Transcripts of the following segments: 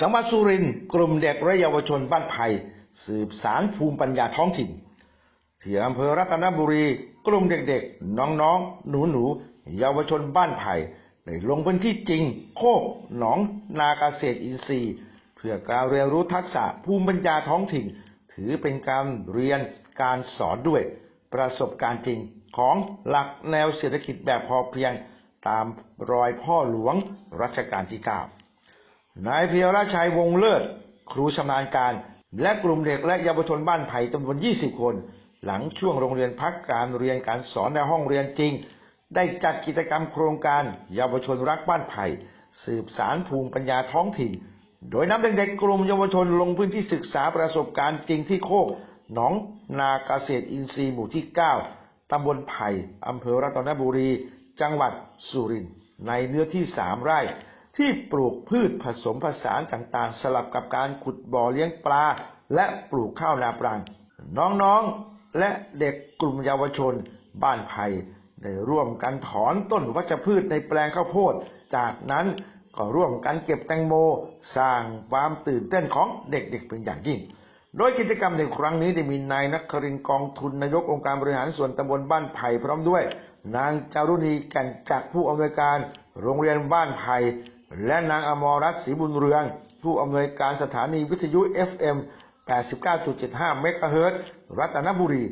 จังหวัดสุรินทร์กลุ่มเด็กและเยาวชนบ้านไผ่สืบสารภูมิปัญญาท้องถิ่นที่อำเภอรัตนบุรี กลุ่มเด็กๆ น้องๆ หนูๆ เยาวชนบ้านไผ่ได้ลงพื้นที่จริง โคกหนอง นาเกษตรอินทรีย์ เพื่อการเรียนรู้ทักษะภูมิปัญญาท้องถิ่น ถือเป็นการเรียนการสอนด้วยประสบการณ์จริงของหลักแนวเศรษฐกิจแบบพอเพียงตามรอยพ่อหลวงรัชกาลที่9 นายเพียรชัยวงเลิศ ครูชำนาญการ และกลุ่มเด็กและเยาวชนบ้านไผ่จำนวน 20 คน หลังช่วงโรงเรียนพักการเรียนการสอนในห้องเรียนจริง ได้จัดกิจกรรมโครงการเยาวชนรักบ้านไผ่ สืบสารภูมิปัญญาท้องถิ่น โดยนำเด็กๆกลุ่มเยาวชนลงพื้นที่ศึกษาประสบการณ์จริงที่โคกหนองนาเกษตรอินทรีย์หมู่ที่ 9 ตำบลไผ่อำเภอรัตนบุรี จังหวัดสุรินทร์ในเนื้อที่สามไร่ ที่ปลูกพืชผสมผสานต่างๆ สลับกับการขุดบ่อเลี้ยงปลา และปลูกข้าวนาปรัง น้องๆและเด็กกลุ่มเยาวชน บ้านไผ่ได้ร่วมกันถอนต้นวัชพืชในแปลงข้าวโพด จากนั้นก็ร่วมกันเก็บแตงโม สร้างความตื่นเต้นของเด็กๆเป็นอย่างยิ่ง โดยกิจกรรมในครั้งนี้ได้มีนายนักครินกองทุนนายกองค์การบริหารส่วนตำบลบ้านไผ่พร้อมด้วย นางจารุณีแก่นจักผู้อำนวยการ โรงเรียนบ้านไผ่ และนางอมรรัตน์ศรีบุญเรือง ผู้อำนวยการสถานีวิทยุ FM 89.75 เมกะเฮิรตซ์รัตนบุรี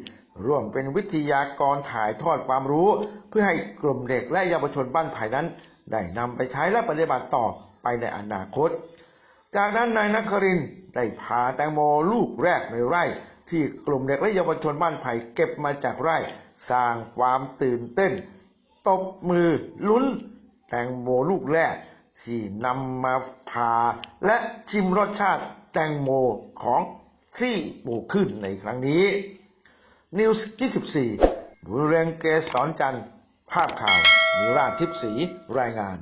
ร่วมเป็นวิทยากรถ่ายทอดความรู้ เพื่อให้กลุ่มเด็กและเยาวชนบ้านไผ่นั้น ได้นำไปใช้และปฏิบัติต่อไปในอนาคต จากนั้นนายนครินได้พาแตงโมลูกแรกในไร่ ที่กลุ่มเด็กและเยาวชนบ้านไผ่เก็บมาจากไร่ สร้างความตื่นเต้น ตบมือลุ้น แตงโมลูกแรก ที่นำมาพาและชิมรสชาติแตงโมของที่ปลูกขึ้นในครั้งนี้ นิวส์24บุญเรียงเกษรจันทร์ภาพข่าวมิราชทิพสีรายงาน